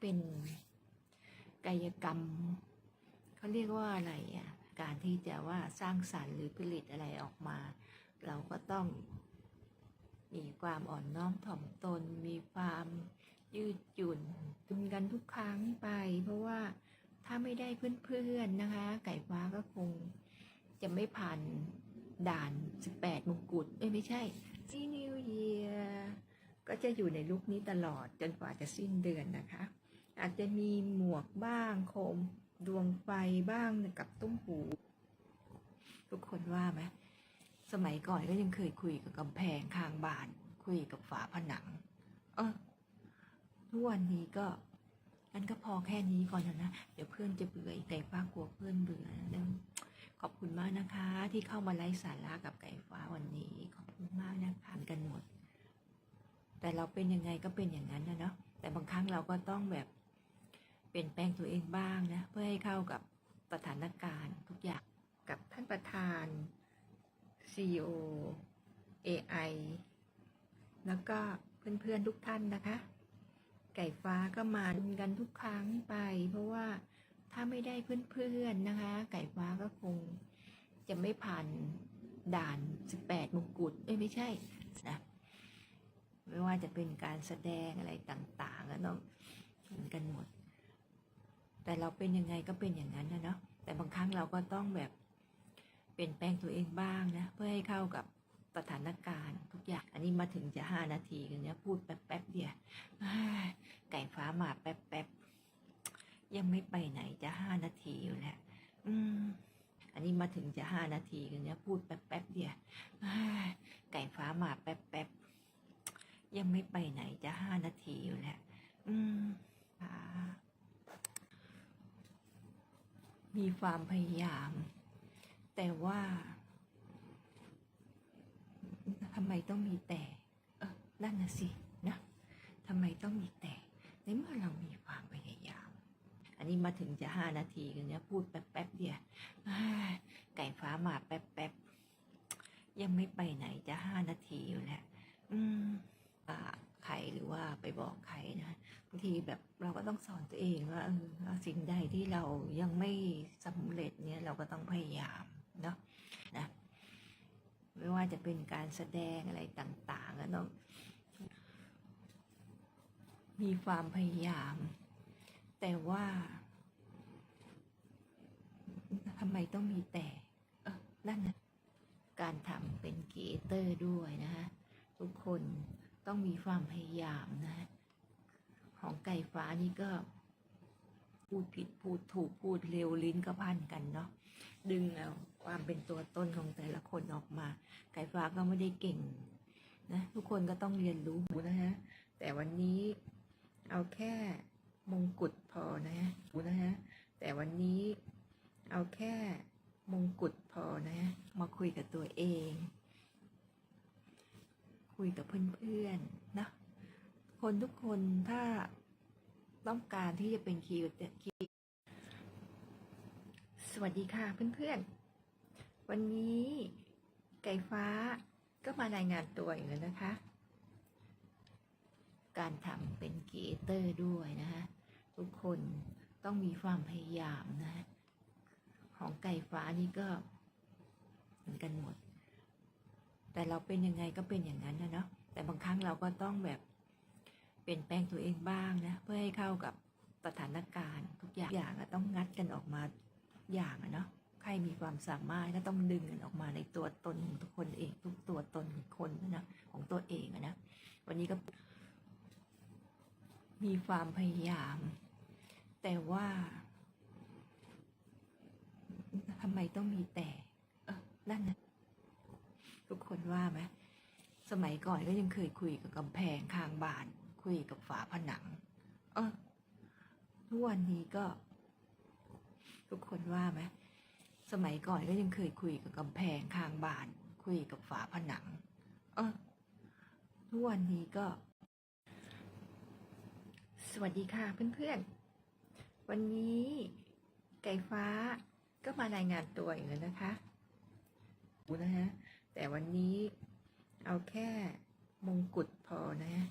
เป็นกายกรรมเขาเรียกว่าอะไรอะการที่จะว่าสร้างสรรค์หรือผลิตอะไรออกมา เราก็ต้องมีความอ่อนน้อมถ่อมตน มีความยืดหยุ่นทำกันทุกครั้งไป เพราะว่าถ้าไม่ได้เพื่อนๆนะคะ ไก่ฟ้าก็คงจะไม่ผ่านด่าน 18 มงกุฎเอ้ยไม่ใช่ซีนิวเยียก็จะอยู่ในลุคนี้ตลอดจนกว่าจะสิ้นเดือนนะคะ อาจจะมีหมวกบ้างโคมดวงไฟบ้างกับตุ้มหู ทุกคนว่าไหมสมัยก่อนก็ยังเคยคุยกับกำแพงข้างบ้าน คุยกับฝาผนัง เออทุกวันนี้ก็งั้นก็พอแค่นี้ก่อนนะ เดี๋ยวเพื่อนจะเบื่อไก่ฟ้ากลัวเพื่อนเบื่อนะขอบคุณมากนะคะ ที่เข้ามาไลฟ์สาระกับไก่ฟ้าวันนี้ ขอบคุณมากนะคะกันหมด แต่เราเป็นยังไงก็เป็นอย่างนั้นนะเนาะแต่บางครั้งเราก็ต้องแบบ ลี่ยนแปลงตัวเองบ้างนะ เพื่อให้เข้ากับสถานการณ์ทุกอย่างกับท่านประธาน CEO AI แล้วก็เพื่อนๆทุกท่านนะคะ ไก่ฟ้าก็มาดูกันทุกครั้งไป เพราะว่าถ้าไม่ได้เพื่อนๆนะคะ ไก่ฟ้าก็คงจะไม่ผ่านด่าน 18 มงกุฎเอ้ยไม่ใช่นะไม่ว่าจะเป็นการแสดงอะไรต่างๆก็ต้องเหมือนกันหมด แต่เราเป็นยังไงก็เป็นอย่างนั้นนะเนาะแต่บางครั้งเราก็ต้องแบบเปลี่ยนแปลงตัวเองบ้างนะ เพื่อให้เข้ากับสถานการณ์ทุกอย่าง อันนี้มาถึงจะห้านาทีกันเนี้ยพูดแป๊บๆเดียวอ้ไก่ฟ้ามาแป๊บๆยังไม่ไปไหนจะห้านาทีอยู่แล้วอืมอันนี้มาถึงจะห้านาทีกันเนี้ยพูดแป๊บๆเดียวอ้ไก่ฟ้ามาแป๊บๆยังไม่ไปไหนจะห้านาทีอยู่แล้วอืมค่ะ มีความพยายาม แต่ว่าทำไมต้องมีแต่ เออนั่นน่ะสินะทำไมต้องมีแต่ ในเมื่อเรามีความพยายาม อันนี้มาถึงจะห้านาทีกันเนี้ยพูดแป๊บๆเดียวไก่ฟ้ามาแป๊บๆ ยังไม่ไปไหนจะห้านาทีอยู่แล้วอืมอ่าใครหรือว่าไปบอกใครนะ บางทีแบบเราก็ต้องสอนตัวเองว่าสิ่งใดที่เรายังไม่สำเร็จเนี่ยเราก็ต้องพยายามเนาะนะไม่ว่าจะเป็นการแสดงอะไรต่างๆก็ต้องมีความพยายาม แต่ว่าทำไมต้องมีแต่เออนั่นนะการทำเป็นครีเอเตอร์ด้วยนะคะทุกคนต้องมีความพยายามนะ ของไก่ฟ้านี่ก็ พูดผิดพูดถูกพูดเร็วลิ้นก็พันกันเนาะดึงเอาความเป็นตัวตนของแต่ละคนออกมา ไก่ฟ้าก็ไม่ได้เก่งนะทุกคนก็ต้องเรียนรู้นะฮะแต่วันนี้เอาแค่มงกุฎพอนะฮะนะฮะแต่วันนี้เอาแค่มงกุฎพอนะ มาคุยกับตัวเอง คุยกับเพื่อนๆนะ คนทุกคนถ้าต้องการที่จะเป็นคีย์คีย์สวัสดีค่ะเพื่อนๆ วันนี้ไก่ฟ้าก็มารายงานตัวอีกแล้วนะคะ การทำเป็นครีเอเตอร์ด้วยนะคะทุกคนต้องมีความพยายามนะของไก่ฟ้านี่ก็เหมือนกันหมด แต่เราเป็นยังไงก็เป็นอย่างนั้นนะเนาะแต่บางครั้งเราก็ต้องแบบ เปลี่ยนแปลงตัวเองบ้างนะเพื่อให้เข้ากับสถานการณ์ทุกอย่างอย่างต้องงัดกันออกมาทุกอย่างอะเนาะใครมีความสามารถก็ต้องดึงกันออกมาในตัวตนของทุกคนเองทุกตัวตนของคนนะของตัวเองอะนะวันนี้ก็มีความพยายาม แต่ว่าทำไมต้องมีแต่เออนั่นนะทุกคนว่าไหมสมัยก่อนก็ยังเคยคุยกับกำแพงข้างบ้าน คุยกับฝาผนัง เออทุกวันนี้ก็ ทุกคนว่าไหมสมัยก่อนก็ยังเคยคุยกับกำแพงข้างบ้าน คุยกับฝาผนัง เออทุกวันนี้ก็ สวัสดีค่ะเพื่อนๆ วันนี้ไก่ฟ้าก็มารายงานตัวอีกแล้วนะคะนะฮะแต่วันนี้เอาแค่มงกุฎพอนะอะ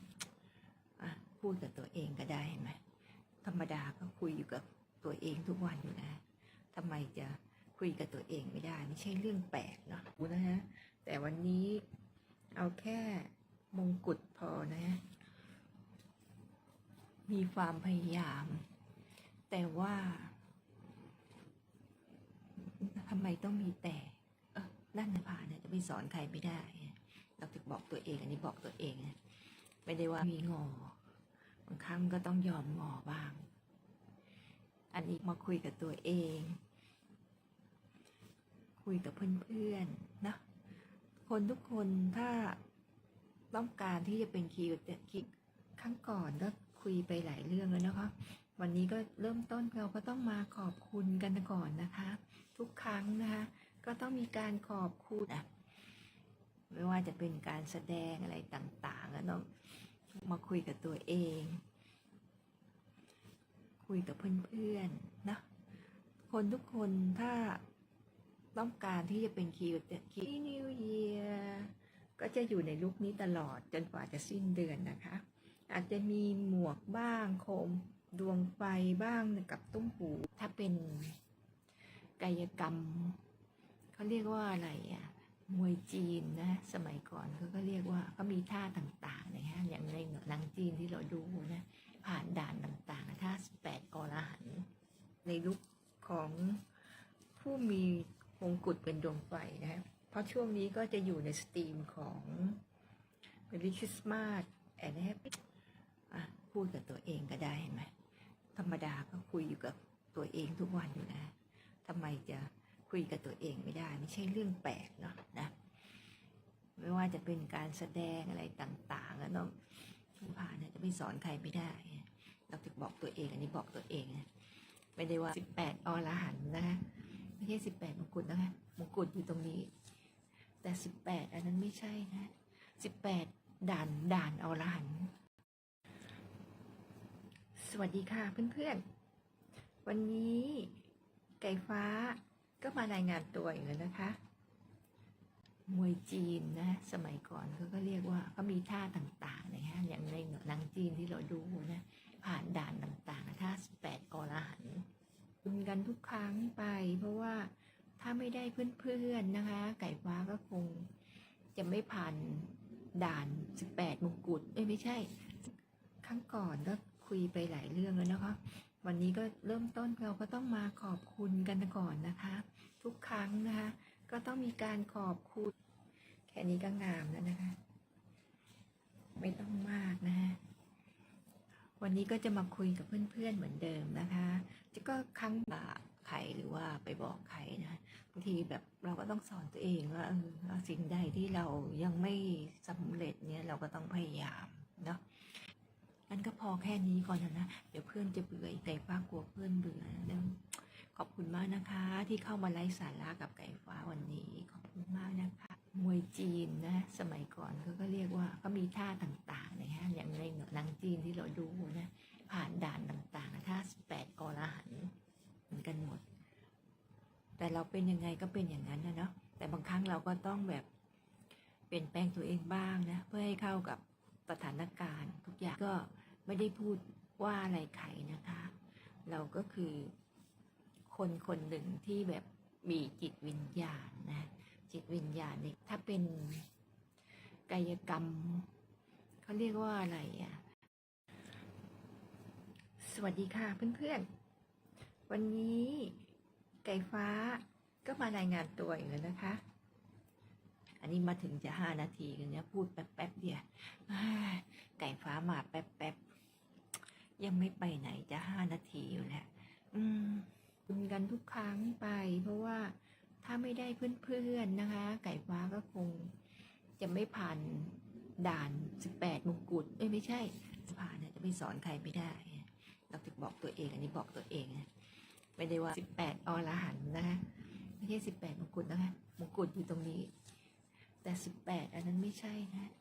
พูดกับตัวเองก็ได้เห็นไหมดาก็คุยอยู่กับตัวเองทุกวันอยู่นะทำไมจะคุยกับตัวเองไม่ได้ ไม่ใช่เรื่องแปลกเนาะนะฮะแต่วันนี้เอาแค่มงกุฎพอนะ มีความพยายาม แต่ว่าทำไมต้องมีแต่เออนั่นนะพาเนี่ยจะไปสอนใครไม่ได้ เราจะบอกตัวเอง อันนี้บอกตัวเองนะไม่ได้ว่ามีงอ บางครั้งก็ต้องยอมงอบ้าง อันนี้มาคุยกับตัวเอง คุยกับเพื่อนๆนะคนทุกคนถ้าต้องการที่จะเป็นคีย์คิดครั้งก่อนก็คุยไปหลายเรื่องแล้วนะคะ วันนี้ก็เริ่มต้นเราก็ต้องมาขอบคุณกันก่อนนะคะ ทุกครั้งนะคะ ก็ต้องมีการขอบคุณอะไม่ว่าจะเป็นการแสดงอะไรต่างๆก็ต้อง มาคุยกับตัวเอง คุยกับเพื่อนๆนะคนทุกคนถ้าต้องการที่จะเป็นคีย์คีย์นิวเยียก็จะอยู่ในลุคนี้ตลอดจนกว่าจะสิ้นเดือนนะคะ อาจจะมีหมวกบ้างโคมดวงไฟบ้างกับตุ้มหู ถ้าเป็นกายกรรม เขาเรียกว่าอะไรอะ มวยจีนนะสมัยก่อนเขาก็เรียกว่าเขามีท่าต่างๆนะฮะอย่างในหนังจีนที่เราดูนะผ่านด่านต่างๆท่าสิบแปดอรหันในลุคของผู้มีมงกุฎเป็นดวงไฟนะฮะเพราะช่วงนี้ก็จะอยู่ในสตรีมของเมริคริสต์มาสแอนแฮปปี้พูดกับตัวเองก็ได้เห็นไหมธรรมดาก็คุยอยู่กับตัวเองทุกวันอยู่นะทำไมจะ คุยกับตัวเองไม่ได้ ไม่ใช่เรื่องแปลกเนาะนะไม่ว่าจะเป็นการแสดงอะไรต่างๆแล้วน้องผ่านเนี่ยจะไม่สอนใครไม่ได้เราจะบอกตัวเอง อันนี้บอกตัวเองนะไม่ได้ว่าสิบแปดอรหันนะคะไม่ใช่สิบแปดมงกุฎนะคะมงกุฎอยู่ตรงนี้ แต่สิบแปดอันนั้นไม่ใช่นะสิบแปดด่านด่านอรหันสวัสดีค่ะเพื่อนๆ วันนี้ไก่ฟ้า ก็มารายงานตัวอีกแล้วนะคะ มวยจีนนะ สมัยก่อนเขาก็เรียกว่าเขามีท่าต่างๆนะฮะอย่างในหนังจีนที่เราดูนะ ผ่านด่านต่างๆท่าสิบแปดอรหันต์คุนกันทุกครั้งไป เพราะว่าถ้าไม่ได้เพื่อนๆนะคะ ไก่ฟ้าก็คงจะไม่ผ่านด่านสิบแปดมงกุฎเอ้ยไม่ใช่ ครั้งก่อนก็คุยไปหลายเรื่องแล้วนะคะ วันนี้ก็เริ่มต้นเราก็ต้องมาขอบคุณกันก่อนนะคะ ทุกครั้งนะคะ ก็ต้องมีการขอบคุณ แค่นี้ก็งามแล้วนะคะ ไม่ต้องมากนะฮะวันนี้ก็จะมาคุยกับเพื่อนๆเหมือนเดิมนะคะจะก็ครั้งบาใครหรือว่าไปบอกใครนะบางทีแบบเราก็ต้องสอนตัวเองว่าเออว่าสิ่งใดที่เรายังไม่สำเร็จเนี่ยเราก็ต้องพยายามเนาะ งั้นก็พอแค่นี้ก่อนนะ เดี๋ยวเพื่อนจะเบื่ออีกไก่ฟ้ากลัวเพื่อนเบื่อเดี๋ยวขอบคุณมากนะคะ ที่เข้ามาไลฟ์สาระกับไก่ฟ้าวันนี้ ขอบคุณมากนะคะ มวยจีนนะ สมัยก่อนเขาก็เรียกว่าเขามีท่าต่างๆนะฮะอย่างในหนังจีนที่เราดูนะผ่านด่านต่างๆท่าสิบแปดอรหันต์เหมือนกันหมด แต่เราเป็นยังไงก็เป็นอย่างนั้นนะเนาะแต่บางครั้งเราก็ต้องแบบเปลี่ยนแปลงตัวเองบ้างนะ เพื่อให้เข้ากับสถานการณ์ทุกอย่างก็ ไม่ได้พูดว่าอะไรใครนะคะ เราก็คือคนคนหนึ่งที่แบบมีจิตวิญญาณนะจิตวิญญาณเนี่ยถ้าเป็นกายกรรมเขาเรียกว่าอะไรอะ สวัสดีค่ะเพื่อนๆ วันนี้ไก่ฟ้าก็มารายงานตัวอีกแล้วนะคะ อันนี้มาถึงจะห้านาทีกันเนี้ยพูดแป๊บๆเดียวไก่ฟ้ามาแป๊บๆ ยังไม่ไปไหนจะห้านาทีอยู่แล้วอืมคุนกันทุกครั้งไป เพราะว่าถ้าไม่ได้เพื่อนๆนะคะ ไก่ฟ้าก็คงจะไม่ผ่านด่านสิบแปดมงกุฎเอ้ยไม่ใช่ผ่านเนี่ยจะไม่สอนใครไม่ได้ เราจะบอกตัวเองอันนี้บอกตัวเองนะไม่ได้ว่าสิบแปดอรหันนะคะไม่ใช่สิบแปดมงกุฎนะคะมงกุฎอยู่ตรงนี้ แต่สิบแปดอันนั้นไม่ใช่นะ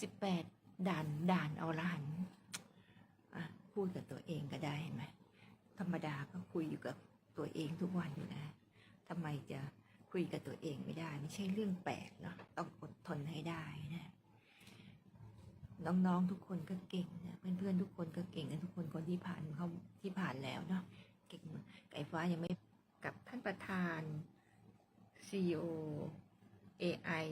สิบแปดด่านด่านอรหันต์ พูดกับตัวเองก็ได้ไหมธรรมดาก็คุยอยู่กับตัวเองทุกวันอยู่นะทำไมจะคุยกับตัวเองไม่ได้ ไม่ใช่เรื่องแปลกเนาะต้องอดทนให้ได้นะน้องๆทุกคนก็เก่งนะเพื่อนๆทุกคนก็เก่งกันทุกคนคนที่ผ่านเขาที่ผ่านแล้วเนาะเก่งไก่ฟ้ายังไม่กับท่านประธาน CEO AI